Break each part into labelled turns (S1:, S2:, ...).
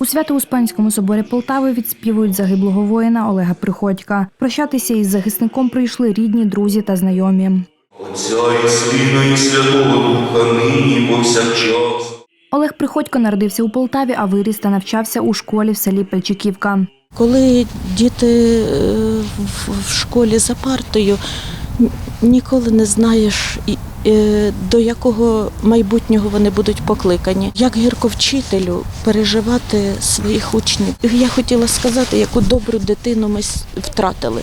S1: У Свято-Успенському соборі Полтави відспівують загиблого воїна Олега Приходька. Прощатися із захисником прийшли рідні, друзі та знайомі.
S2: Отця і Сина і Святого Духа нині повсякчас.
S1: Олег Приходько народився у Полтаві, а виріс та навчався у школі в селі Пельчиківка.
S3: Коли діти е, в- школі за партою, ніколи не знаєш, і- до якого майбутнього вони будуть покликані. Як гірко вчителю переживати своїх учнів. Я хотіла сказати, яку добру дитину ми втратили.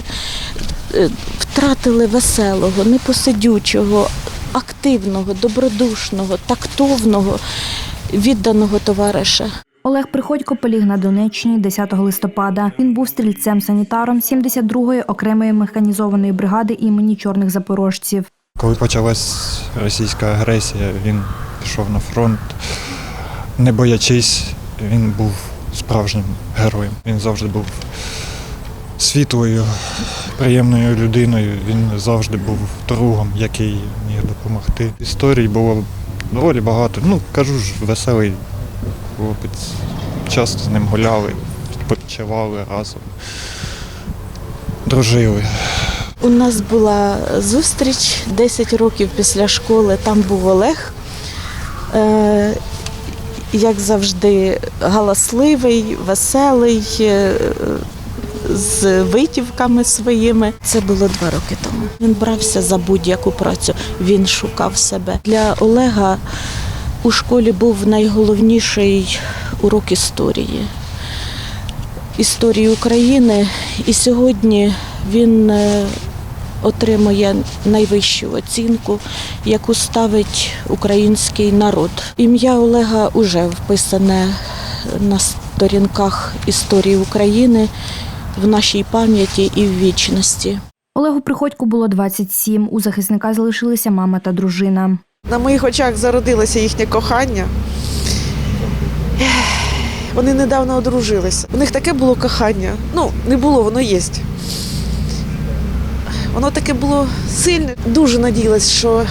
S3: Е, Втратили веселого, непосидючого, активного, добродушного, тактовного, відданого товариша.
S1: Олег Приходько поліг на Донеччині 10 листопада. Він був стрільцем-санітаром 72-ї окремої механізованої бригади імені чорних запорожців.
S4: Коли почалась російська агресія, він пішов на фронт. Не боячись, він був справжнім героєм. Він завжди був світлою, приємною людиною. Він завжди був другом, який міг допомогти. Історій було доволі багато. Ну, кажу ж, веселий хлопець. Часто з ним гуляли, відпочивали разом, дружили.
S3: У нас була зустріч 10 років після школи. Там був Олег, е, як завжди, галасливий, веселий, е, з витівками своїми. Це було два роки тому. Він брався за будь-яку працю, він шукав себе. Для Олега у школі був найголовніший урок історії. Історії України. І сьогодні він е, отримує найвищу оцінку, яку ставить український народ. Ім'я Олега вже вписане на сторінках історії України в нашій пам'яті і в вічності.
S1: Олегу Приходьку було 27. У захисника залишилися мама та дружина.
S5: На моїх очах зародилося їхнє кохання. Вони недавно одружилися. У них таке було кохання. Ну, не було, воно є. Воно таке було сильне. Дуже надіялась, що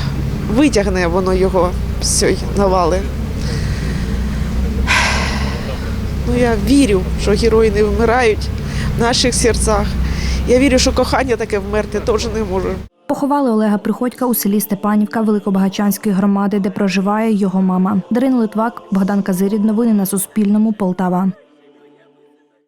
S5: витягне воно його з цієї навали. Ну, я вірю, що герої не вмирають в наших серцях. Я вірю, що кохання таке вмерти теж не може.
S1: Поховали Олега Приходька у селі Степанівка Великобагачанської громади, де проживає його мама. Дарина Литвак, Богдан Казирід. Новини на Суспільному. Полтава.